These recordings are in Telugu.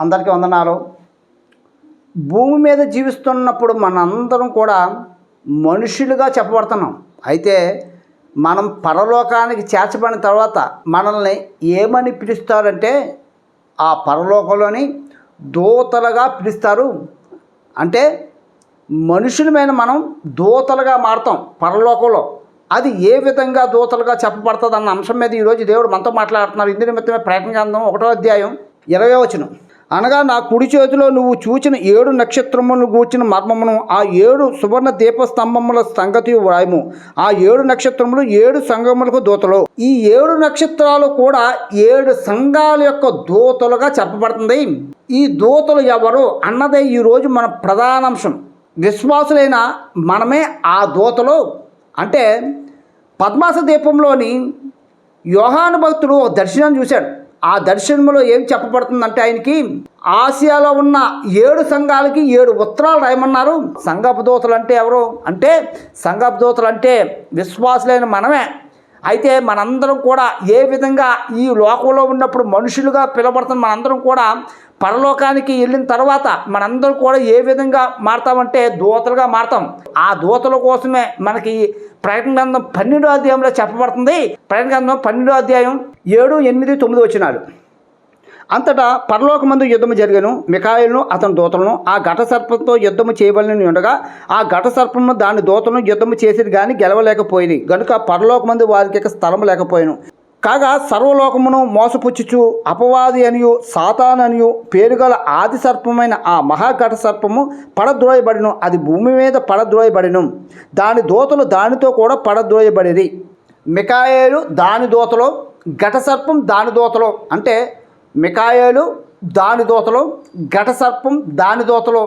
అందరికీ వందనాలు. భూమి మీద జీవిస్తున్నప్పుడు మనందరం కూడా మనుషులుగా చెప్పబడుతున్నాం. అయితే మనం పరలోకానికి చేర్చబడిన తర్వాత మనల్ని ఏమని పిలుస్తారంటే ఆ పరలోకంలోని దూతలుగా పిలుస్తారు. అంటే మనుషులమైన మనం దూతలుగా మారుతాం పరలోకంలో. అది ఏ విధంగా దూతలుగా చెప్పబడుతుంది అన్న అంశం మీద ఈరోజు దేవుడు మనతో మాట్లాడుతున్నారు. ఇందు నిమిత్తమే ప్రయత్నం గ్రంథం ఒకటో అధ్యాయం ఇరవై వచనం. అనగా నా కుడి చేతిలో నువ్వు చూచిన ఏడు నక్షత్రములను గూర్చిన మర్మమును ఆ ఏడు సువర్ణ దీపస్తంభముల సంగతి వ్రాయము. ఆ ఏడు నక్షత్రములు ఏడు సంగములకు దూతలు. ఈ ఏడు నక్షత్రాలు కూడా ఏడు సంఘాల యొక్క దూతలుగా చెప్పబడుతుంది. ఈ దూతలు ఎవరు అన్నదే ఈరోజు మన ప్రధానాంశం విశ్వాసులైన మనమే ఆ దూతలు. అంటే పద్మాస దీపంలోని యోహాను భక్తుడు ఒక దర్శనం చూశాడు. ఆ దర్శనంలో ఏం చెప్పబడుతుందంటే ఆయనకి ఆసియాలో ఉన్న ఏడు సంఘాలకి ఏడు ఉత్తరాలు రాయమన్నారు. సంఘపు దూతలు అంటే ఎవరు? అంటే సంఘపు దూతలు అంటే విశ్వాసులైన మనమే. అయితే మనందరం కూడా ఏ విధంగా ఈ లోకంలో ఉన్నప్పుడు మనుషులుగా పిలబడుతున్న మనందరం కూడా పరలోకానికి వెళ్ళిన తర్వాత మనందరం కూడా ఏ విధంగా మారతామంటే దూతలుగా మారతాం. ఆ దూతల కోసమే మనకి ప్రకటన గ్రంథం పన్నెండో అధ్యాయంలో చెప్పబడుతుంది. ప్రకటన గ్రంథం పన్నెండో అధ్యాయం ఏడు ఎనిమిది తొమ్మిది వచ్చినాడు అంతటా పరలోకమందు యుద్ధము జరిగను మికాయిలను అతని దూతలను ఆ ఘట సర్పంతో యుద్ధము చేయబడిన ఉండగా ఆ ఘట సర్పము దాని దూతలను యుద్ధము చేసేది కానీ గెలవలేకపోయింది గనుక పరలోకమందు వారికి స్థలం లేకపోయాను. కాగా సర్వలోకమును మోసపుచ్చుచు అపవాది అనియు సాతాన్ అనియు పేరుగల ఆది సర్పమైన ఆ మహాఘట సర్పము పడద్రోయబడిను. అది భూమి మీద పడద్రోయబడిను. దాని దూతలు దానితో కూడా పడద్రోయబడిరి. మికాయేలు దాని దూతలో ఘట సర్పం దాని దూతలో. అంటే మికాయలు దాని దోతలు ఘట సర్పం దాని దోతలు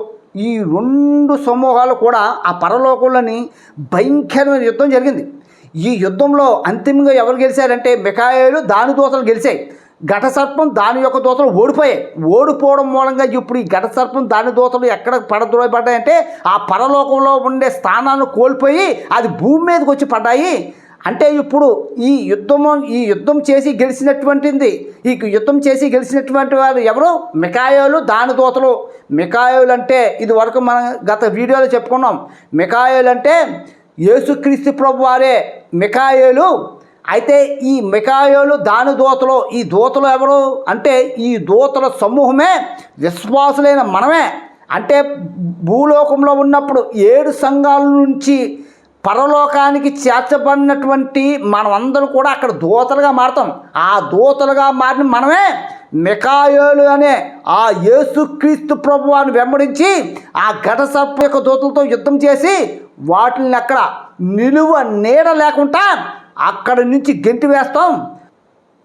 ఈ రెండు సమూహాలు కూడా ఆ పరలోకంలోని భయంకరమైన యుద్ధం జరిగింది. ఈ యుద్ధంలో అంతిమంగా ఎవరు గెలిచారంటే మికాయలు దాని దూతలు గెలిచాయి. ఘట సర్పం దాని యొక్క దూతలు ఓడిపోయాయి. ఓడిపోవడం మూలంగా ఇప్పుడు ఈ ఘట సర్పం దాని దూతలు ఎక్కడ పడద్రోయబడ్డాయంటే ఆ పరలోకంలో ఉండే స్థానాన్ని కోల్పోయి అది భూమి మీదకి వచ్చి పడ్డాయి. అంటే ఇప్పుడు ఈ యుద్ధము ఈ యుద్ధం చేసి గెలిచినటువంటిది ఈ యుద్ధం చేసి గెలిచినటువంటి వారు ఎవరు? మికాయోలు దాని దూతలు. మికాయోలు అంటే ఇది వరకు మనం గత వీడియోలో చెప్పుకున్నాం. మికాయోలు అంటే యేసుక్రీస్తు ప్రభు వారే. మికాయోలు అయితే ఈ మికాయోలు దాని ఈ దూతలు ఎవరు? అంటే ఈ దూతల సమూహమే విశ్వాసులైన మనమే. అంటే భూలోకంలో ఉన్నప్పుడు ఏడు సంఘాల నుంచి పరలోకానికి చేర్చబడినటువంటి మనమందరం కూడా అక్కడ దూతలుగా మారుతాం. ఆ దూతలుగా మారిన మనమే మికాయోలు అనే ఆ యేసుక్రీస్తు ప్రభువాన్ని వెంబడించి ఆ ఘట సర్ప యొక్క దూతలతో యుద్ధం చేసి వాటిని అక్కడ నిలువ నీడ లేకుండా అక్కడి నుంచి గెంటి వేస్తాం.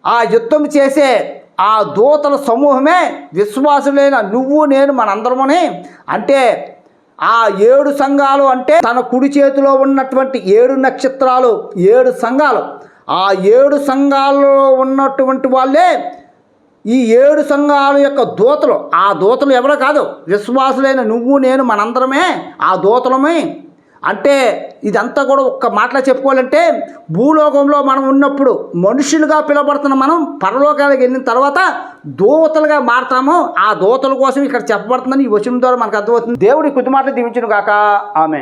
ఆ యుద్ధం చేసే ఆ దూతల సమూహమే విశ్వాసులైన నువ్వు నేను మనందరమని అంటే ఆ ఏడు సంఘాలు అంటే తన కుడి చేతిలో ఉన్నటువంటి ఏడు నక్షత్రాలు ఏడు సంఘాలు. ఆ ఏడు సంఘాల్లో ఉన్నటువంటి వాళ్ళే ఈ ఏడు సంఘాల యొక్క దూతలు. ఆ దూతలు ఎవరో కాదు విశ్వాసులైన నువ్వు నేను మనందరమే ఆ దూతలమే. అంటే ఇదంతా కూడా ఒక్క మాటలో చెప్పుకోవాలంటే భూలోకంలో మనం ఉన్నప్పుడు మనుషులుగా పిలబడుతున్న మనం పరలోకాలకు వెళ్ళిన తర్వాత దూతలుగా మారతాము ఆ దూతల కోసం ఇక్కడ చెప్పబడుతుందని ఈ వచనం ద్వారా మనకు అర్థమవుతుంది. దేవుడి కొద్ది మాటలు దీవించును కాక ఆమె